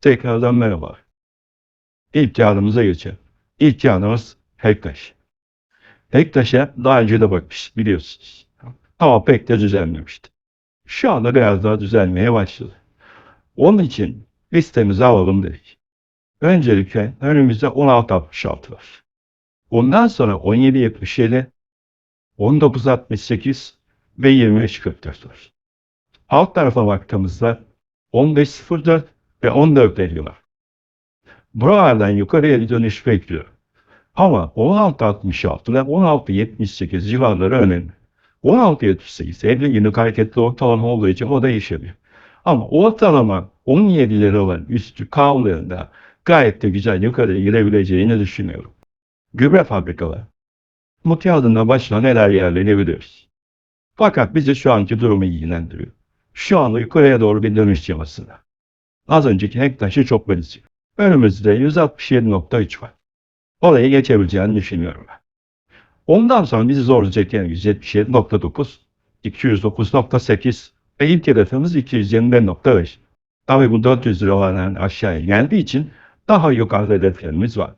Tekrardan merhaba. İlk kağıdımıza geçelim. İlk kağıdımız Hektaş. Hektaş'a daha önce de bakmış biliyorsunuz. Ama pek de düzelmemişti. Şu anda biraz daha düzelmeye başladı. Onun için listemizi alalım dedik. Öncelikle önümüzde 1666 var. Ondan sonra 1777, 1968 ve 2544 var. Alt tarafa baktığımızda 1504 ve 1450 var. Buralardan yukarıya dönüş bekliyor. Ama 1666 ve 1678 civarları önemli. 1678 50 günlük hareketli ortalama olduğu için o değişebilir. Ama ortalama 17'leri olan üstü kavlarında gayet de güzel yukarıya girebileceğini düşünüyorum. Gübre fabrikaları. Bu kağıdında başına neler yerlenebiliriz. Fakat bizi şu anki durumu ilgilendiriyor. Şu anda yukarıya doğru bir dönüş yamasında. Az önceki Hektaş'ı çok benziyor. Önümüzde 167.3 var. Orayı geçebileceğini düşünüyorum ben. Ondan sonra bizi zorlayacak 177.9, 209.8 ve ilk hedefimiz 221.5. Tabii bu 400 liralardan aşağıya geldiği için daha yukarıda hedeflerimiz var.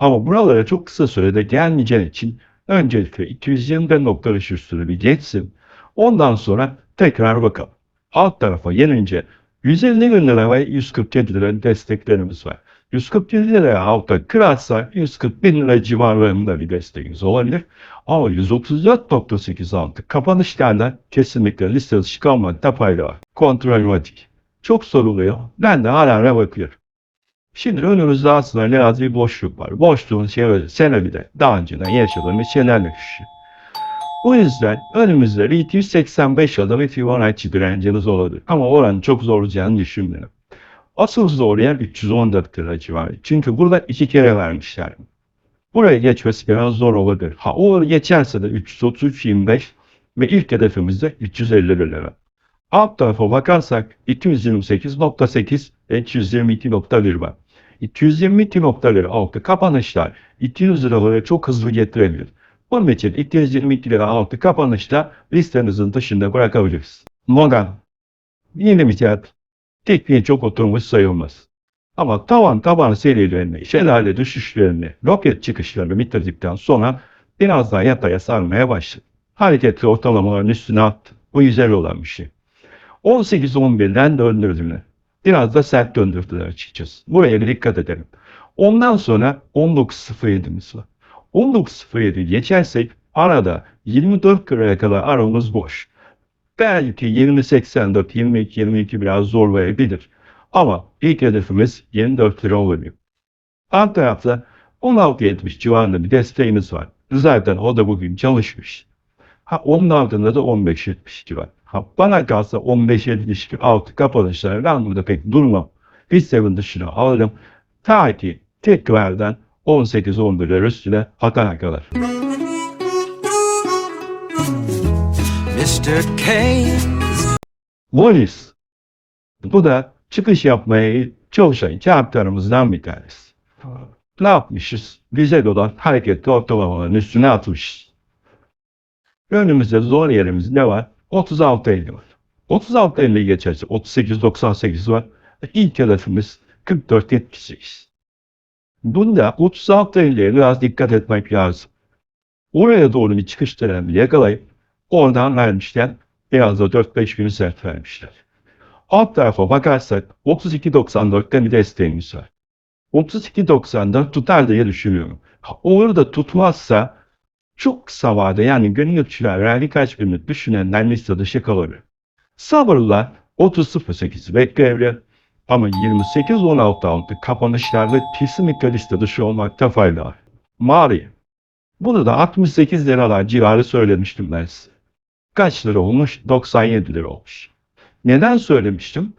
Ama buralara çok kısa sürede gelmeyeceği için öncelikle 220.5 üstüne bir geçsin. Ondan sonra tekrar bakalım. Alt tarafa gelince 150 bin lira ve 147 lira desteklerimiz var. 147 liraya altta kırarsa 140 bin lira civarlarında bir desteğimiz olabilir. Ama 134.8 altı kapanışlardan kesinlikle liste dışı kalmakta fayda var. Kontrol vadik. Çok soruluyor. Ben de hala bakıyorum. Şimdi önümüzde aslında biraz bir boşluk var. Boşluğun şey sebebi de daha önceden yaşadığımız şeyler düşüşü. Bu yüzden önümüzde 285 adım bir Fibonacci direncimiz olabilir. Ama oranın çok zorlayacağını düşünmüyorum. Asıl zorlayan 314 lira civarı. Çünkü burada iki kere vermişler. Buraya geçmesi biraz zor olabilir. Ha o geçerse de 333.25 ve ilk hedefimiz de 350 lira. Alt tarafa bakarsak 228.8 ve 222.1 var. 222.1 altı kapanışlar 200 liralara çok hızlı getirebilir. Bunun için 222 lira altı kapanışta listenizin dışında bırakabiliriz. Morgan. Yeni bir kağıt. Tekniğe çok oturmuş sayılmaz. Ama tavan taban serilerini, şelale düşüşlerini, roket çıkışlarını bitirdikten sonra biraz daha yataya sarmaya başladı. Hareketli ortalamaların üstüne attı. Bu güzel olan bir şey. 18-11'den döndürdüler. Biraz da sert döndürdüler açıkçası. Buraya dikkat edelim. Ondan sonra 19.07'miz var. 19.07 geçersek arada 24 liraya kadar aramız boş. Belki 20.84, 22, 22 biraz zorlayabilir. Ama ilk hedefimiz 24 lira olabilir. Alt tarafta 16.70 civarında bir desteğimiz var. Zaten o da bugün çalışmış. Ha onun altında da 15.70 civar. Ha bana kalsa 15.70 altı kapanışlar ben burada pek durmam. Listemin dışına alırım. Ta ki tekrardan 18-11 lira üstüne atana kadar. Mr. Morris. Bu da çıkış yapmaya çalışan kağıtlarımızdan bir tanesi. Ne yapmışız? Bize olan hareketli ortalamaların üstüne atmışız. Önümüzde zor yerimiz ne var? 36.50 var. 36.50'yi geçerse 38.98 var. İlk hedefimiz 44.78. Bunda 36.50'ye biraz dikkat etmek lazım. Oraya doğru bir çıkış dönemi yakalayıp oradan vermişler. Biraz da 4-5 gün sert vermişler. Alt tarafa bakarsak 32.94'te bir desteğimiz var. 32.94 tutar diye düşünüyorum. Olur da tutmazsa çok kısa vade yani veya birkaç günlük düşünenler liste dışı kalır. Sabırla 30.08 bekleyebilir. Ama 28-16 altı kapanışlarda kesinlikle liste dışı olmakta fayda var. Mari. Bunu da 68 liralar civarı söylemiştim ben size. Kaç lira olmuş? 97 lira olmuş. Neden söylemiştim?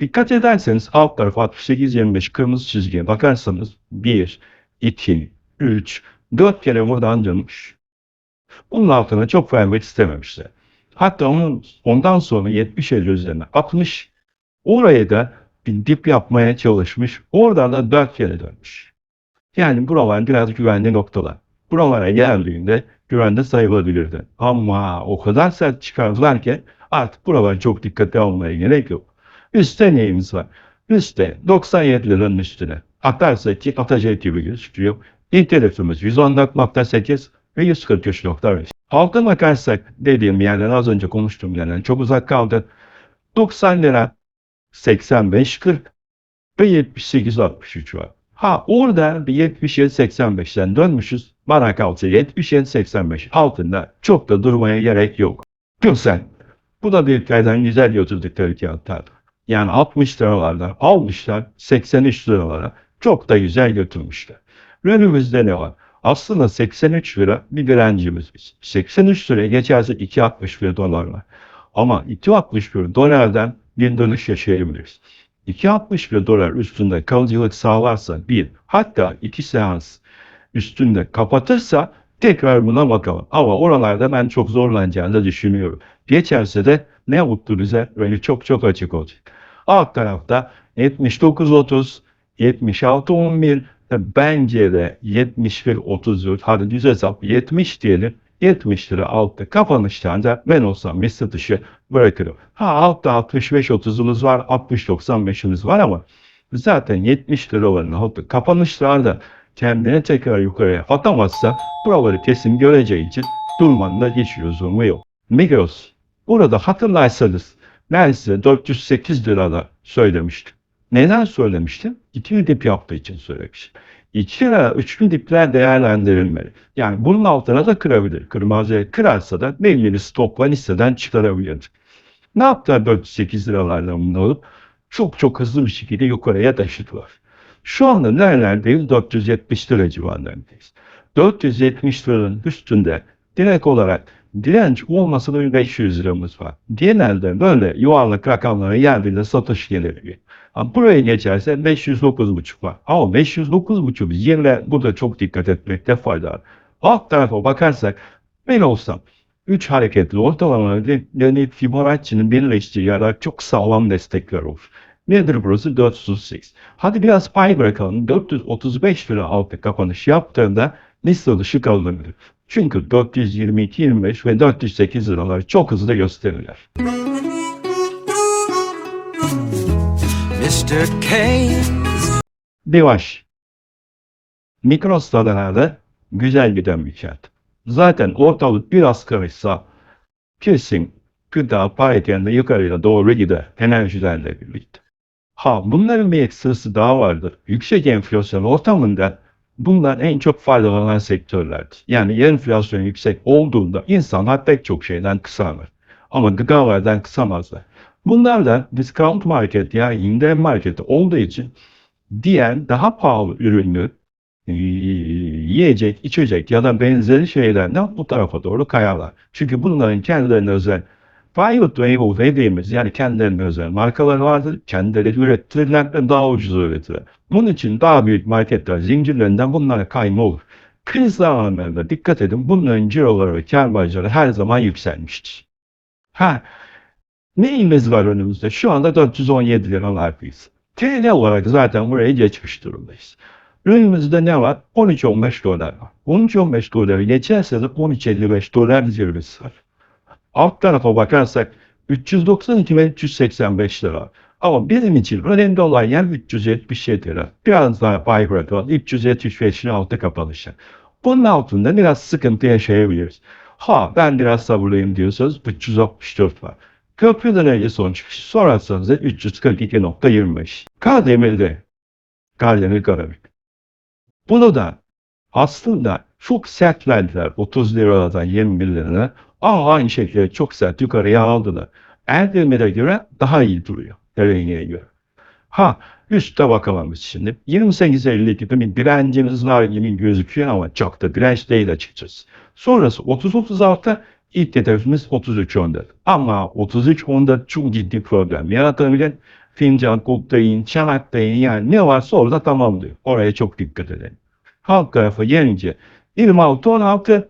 Dikkat ederseniz alt taraf 68-25 kırmızı çizgiye bakarsanız 1, 2, 3, 4 kere buradan dönmüş. Bunun altına çok vermek istememişler. Hatta onun, ondan sonra 70 50 üzerine atmış. Oraya da bir dip yapmaya çalışmış. Oradan da 4 kere dönmüş. Yani buralar biraz güvenli noktalar. Buralara geldiğinde güvende sayılabilirdi. Ama o kadar sert çıkardılar ki artık buralar çok dikkate almaya gerek yok. Üstte neyimiz var? Üstte 97 liranın üstüne. Atarsa ki atacağı gibi gözüküyor. İnternetimizimiz 114.8 ve 143.5. Altın bakarsak dediğim yerden az önce konuştuğum yerden çok uzak kaldı. 90 lira 85-40 ve 78-63 var. Ha orada bir 77-85'ten dönmüşüz. Bana kalsa 77-85 altında çok da durmaya gerek yok. Güzel. Bu da bir kaydan güzel götürdükleri kağıtlar. Yani 60 liralardan almışlar 83 liralara. Çok da güzel götürmüşler. Önümüzde ne var? Aslında 83 lira bir direncimiz. 83 liraya geçerse 2.61 dolar var. Ama 2.61 dolardan bir dönüş yaşayabiliriz. 2.61 dolar üstünde kalıcılık sağlarsa bir hatta iki seans üstünde kapatırsa tekrar buna bakalım. Ama oralarda ben çok zorlanacağını düşünüyorum. Geçerse de ne mutlu bize böyle çok çok açık olacak. Alt tarafta 79.30, 76.11 ve bence de 71.34 hadi düz hesap 70 diyelim. 70 lira altta kapanışlarında ben olsam bir satışı bırakırım. Ha altta 65-30'umuz var, 60-95'imiz var ama zaten 70 lira olan altta kapanışlarda kendine tekrar yukarıya atamazsa buraları kesin göreceği için durmanın da hiç lüzumu yok. Migros. Burada hatırlarsanız ben size 408 lirada söylemiştim. Neden söylemiştim? İki dip yaptığı için söylemiştim. İki lira, üçlü dipler değerlendirilmeli. Yani bunun altına da kırabilir. Kırmazıya kırarsa da belli bir stopla listeden çıkarabilir. Ne yaptılar 408 liralardan bunu alıp çok çok hızlı bir şekilde yukarıya taşıdılar. Şu anda nerelerdeyiz? 470 lira civarlarındayız. 470 liranın üstünde direkt olarak direnç olmasının 500 liramız var. Genelde böyle yuvarlak rakamlara yerinde satış geliyor. Ama buraya geçerse 509,5 var. Ama 509,5 yerine burada çok dikkat etmekte fayda var. Alt tarafa bakarsak ben olsam 3 hareketli ortalamalarda yani Fibonacci'nin birleştiği yerler çok sağlam destekler olur. Nedir burası? 438. Hadi biraz pay bırakalım. 435 lira altı kapanış yaptığında liste dışı kalınabilir. Çünkü 422, 25 ve 408 liralar çok hızlı gösterirler. Mr. Kane. Divaş. Mikrostalarda güzel giden bir kent. Zaten ortalık biraz karışsa kesin gıda parakende yukarıya doğru gider enerjilerle birlikte. Ha bunların bir ekstrası daha vardır. Yüksek enflasyon ortamında bunlar en çok faydalanan sektörlerdir. Yani enflasyon yüksek olduğunda insanlar pek çok şeyden kısarlar. Ama gıdalardan kısamazlar. Bunlar da discount market yani indirim marketi olduğu için diğer daha pahalı ürünü e, yiyecek, içecek ya da benzeri şeylerden bu tarafa doğru kayarlar. Çünkü bunların kendilerine özel private label dediğimiz yani kendilerine özel markaları vardır. Kendileri ürettirirler ve daha ucuz üretirler. Bunun için daha büyük marketler zincirlerinden bunlara kayma olur. Kriz zamanlarında dikkat edin bunların ciroları ve kar marjları her zaman yükselmiştir. Ha, neyimiz var önümüzde? Şu anda 417 liralardayız. TL olarak zaten buraya geçmiş durumdayız. Önümüzde ne var? 13-15 dolar var. 13-15 doları geçerse de 13-55 dolar zirvesi var. Alt tarafa bakarsak 392 ve 385 lira. Ama bizim için önemli olan yer 377 lira. Biraz daha pay bırakalım. 375'in altı kapanışı. Bunun altında biraz sıkıntı yaşayabiliriz. Ha ben biraz sabırlıyım diyorsanız 364 var. Köprüden önce son çıkış sorarsanız da 342.25. Kardemir'de Kardemir Karabük. Bunu da aslında çok sert verdiler 30 liradan 21 liraya ama aynı şekilde çok sert yukarıya aldılar. Erdemir'e göre daha iyi duruyor. Dereğine göre. Ha üstte bakalım biz şimdi. 28.52'de bir direncimiz var gibi gözüküyor ama çok da direnç değil açıkçası. Sonrası 30-36 ilk hedefimiz 33.14. Ama 33.14 çok ciddi problem yaratabilir. Fincan, Kultayın, Çanakkale'yin yani ne varsa orada tamamlıyor. Oraya çok dikkat edelim. Halk tarafı gelince 26-16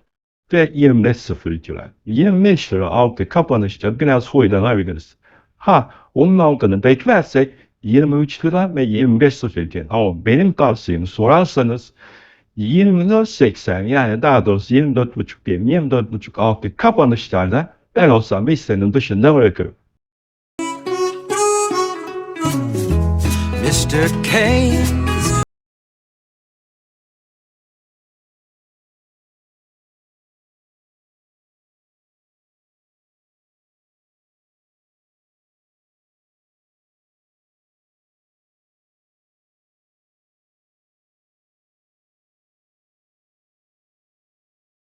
ve 25-02 lira. 25 lira altı kapanışta biraz huylanabiliriz. Ha onun altını beklersek 23 lira ve 25 02. Ama benim tavsiyemi sorarsanız 24.80 yani daha doğrusu 24.5 diyelim 24.5 altı kapanışlarda ben olsam listenin dışında bırakırım. Mr. Kane